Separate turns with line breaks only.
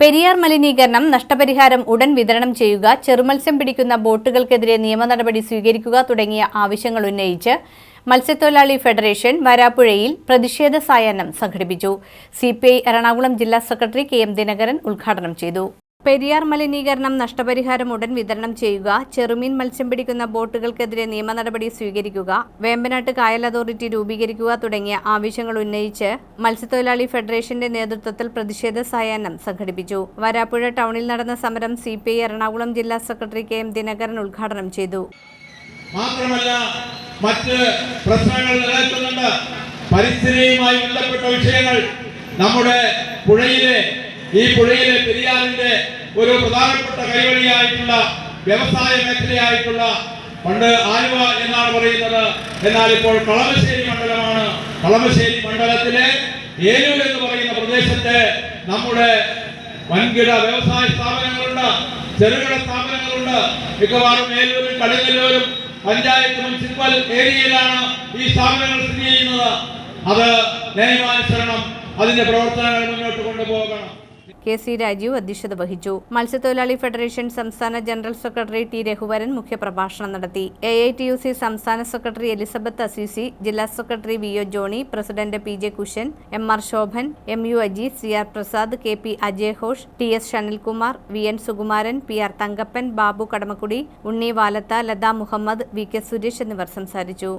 പെരിയാർ മലിനീകരണം നഷ്ടപരിഹാരം ഉടൻ വിതരണം ചെയ്യുക ചെറുമത്സ്യം പിടിക്കുന്ന ബോട്ടുകൾക്കെതിരെ നിയമ നടപടി സ്വീകരിക്കുക തുടങ്ങിയ ആവശ്യങ്ങൾ ഉന്നയിച്ച് മത്സ്യത്തൊഴിലാളി ഫെഡറേഷൻ വരാപ്പുഴയിൽ പ്രതിഷേധ സായാഹ്നം സംഘടിപ്പിച്ചു. സി എറണാകുളം ജില്ലാ സെക്രട്ടറി കെ ദിനകരൻ ഉദ്ഘാടനം ചെയ്തു. പെരിയാർ മലിനീകരണം നഷ്ടപരിഹാരം ഉടൻ വിതരണം ചെയ്യുക ചെറുമീൻ മത്സ്യം പിടിക്കുന്ന ബോട്ടുകൾക്കെതിരെ നിയമ നടപടി സ്വീകരിക്കുക വേമ്പനാട്ട് കായൽ അതോറിറ്റി രൂപീകരിക്കുക തുടങ്ങിയ ആവശ്യങ്ങൾ ഉന്നയിച്ച് മത്സ്യത്തൊഴിലാളി ഫെഡറേഷന്റെ നേതൃത്വത്തിൽ പ്രതിഷേധ സായാഹ്നം സംഘടിപ്പിച്ചു. വരാപ്പുഴ ടൗണിൽ നടന്ന സമരം സിപിഐ എറണാകുളം ജില്ലാ സെക്രട്ടറി കെ എം ദിനകരൻ ഉദ്ഘാടനം ചെയ്തു.
മാത്രമല്ല മറ്റ് പ്രശ്നങ്ങൾ നിലനിൽക്കുന്നുണ്ട്. പരിസ്ഥിതിയുമായി ബന്ധപ്പെട്ട വിഷയങ്ങൾ നമ്മുടെ പുഴയിലെ ഈ പുഴയിലെ പെരിയാറിന്റെ ഒരു പ്രധാനപ്പെട്ട കൈവഴിയായിട്ടുള്ള വ്യവസായ മേഖലയായിട്ടുള്ള പണ്ട് ആലുവ എന്നാണ് പറയുന്നത്. എന്നാൽ ഇപ്പോൾ കളമശ്ശേരി മണ്ഡലമാണ്. കളമശ്ശേരി മണ്ഡലത്തിലെ ഏലൂർ എന്ന് പറയുന്ന പ്രദേശത്തെ നമ്മുടെ വൻകിട വ്യവസായ സ്ഥാപനങ്ങളുണ്ട്. ചെറുകിട സ്ഥാപനങ്ങളുണ്ട്. മിക്കവാറും ഏലൂരും കടുങ്ങല്ലൂരും പഞ്ചായത്ത് മുനിസിപ്പൽ ഏരിയയിലാണ് ഈ സ്ഥാപനങ്ങൾ സ്ഥിതി ചെയ്യുന്നത്. അത് നിയമാനുസരണം അതിന്റെ പ്രവർത്തനങ്ങൾ മുന്നോട്ട് കൊണ്ടുപോകണം.
കെ സി രാജീവ് അധ്യക്ഷത വഹിച്ചു. മത്സ്യത്തൊഴിലാളി ഫെഡറേഷൻ സംസ്ഥാന ജനറൽ സെക്രട്ടറി ടി രഘുവരൻ മുഖ്യപ്രഭാഷണം നടത്തി. A I T U C സംസ്ഥാന സെക്രട്ടറി എലിസബത്ത് അസീസി ജില്ലാ secretary V O Johnny president P J Kushan M R Shobhan M U Aji C R Prasad K P Ajay Ghosh T S Shanilkumar V N Sukumaran P R Thankappan Babu Kadamakkudy Unni Valath Latha Muhammad V K Suresh എന്നിവർ സംസാരിച്ചു.